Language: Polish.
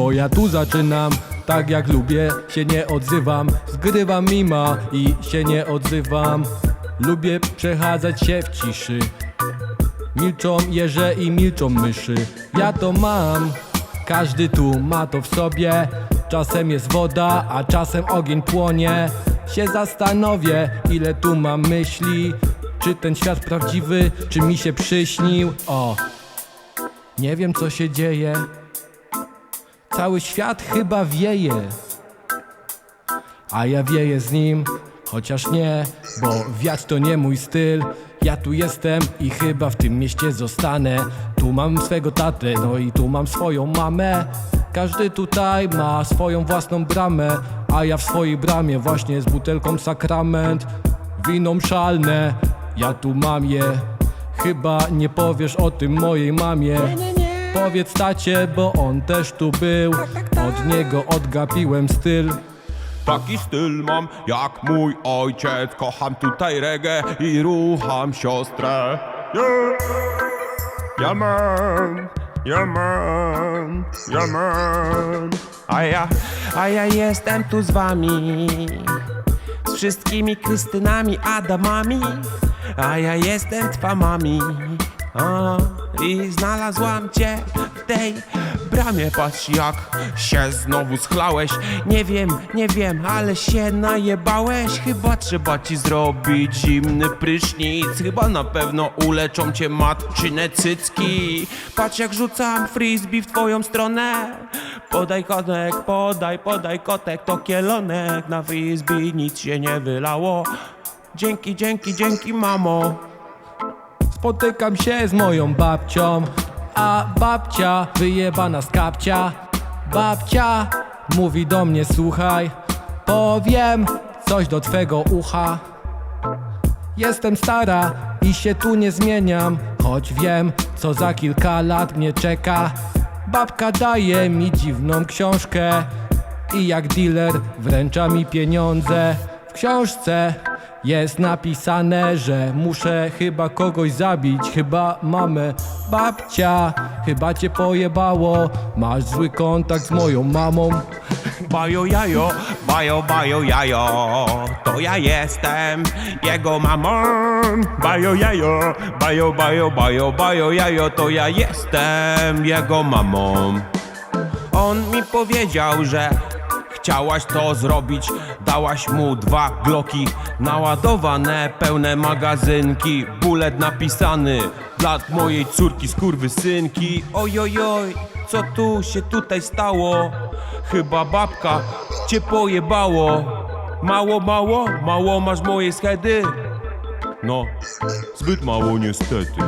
bo ja tu zaczynam Tak jak lubię, się nie odzywam. Zgrywam mima i się nie odzywam. Lubię przechadzać się w ciszy. Milczą jeże i milczą myszy. Ja to mam Każdy tu ma to w sobie. Czasem jest woda, a czasem ogień płonie. Się zastanowię, ile tu mam myśli. Czy ten świat prawdziwy, czy mi się przyśnił? O, nie wiem co się dzieje Cały świat chyba wieje a ja wieję z nim, chociaż nie, bo wiać to nie mój styl. Ja tu jestem i chyba w tym mieście zostanę. Tu mam swego tatę, no i tu mam swoją mamę. Każdy tutaj ma swoją własną bramę, a ja w swojej bramie właśnie z butelką sakrament. Winą szalne, ja tu mam je. Chyba nie powiesz o tym mojej mamie. Powiedz tacie, bo on też tu był. Od niego odgapiłem styl. Taki styl mam jak mój ojciec. Kocham tutaj reggae i rucham siostrę. Yeah man, yeah man, yeah man A ja, a ja jestem tu z wami. Z wszystkimi Krystynami, Adamami. A ja jestem twa mami. A, I znalazłam cię w tej bramie. Patrz jak się znowu schlałeś. Nie wiem, nie wiem, ale się najebałeś. Chyba trzeba ci zrobić zimny prysznic. Chyba na pewno uleczą cię matczyne cycki. Patrz jak rzucam frisbee w twoją stronę. Podaj kotek, podaj, podaj kotek. To kielonek na frisbee, nic się nie wylało. Dzięki, dzięki, dzięki mamo Spotykam się z moją babcią, a babcia wyjebana z kapcia. Babcia mówi do mnie, słuchaj, powiem coś do twego ucha. Jestem stara i się tu nie zmieniam, choć wiem, co za kilka lat mnie czeka. Babka daje mi dziwną książkę i jak dealer wręcza mi pieniądze. W książce jest napisane, że muszę chyba kogoś zabić, chyba mamę. Babcia, chyba cię pojebało, masz zły kontakt z moją mamą. Bajo jajo, bajo bajo jajo To ja jestem jego mamą Bajo jajo, bajo bajo bajo bajo jajo To ja jestem jego mamą On mi powiedział, że Chciałaś to zrobić, dałaś mu dwa gloki Naładowane, pełne magazynki. Bullet napisany dla mojej córki skurwysynki. Ojojoj, co tu się tutaj stało? Chyba babka cię pojebało. Mało, mało, mało masz mojej schedy? No, zbyt mało niestety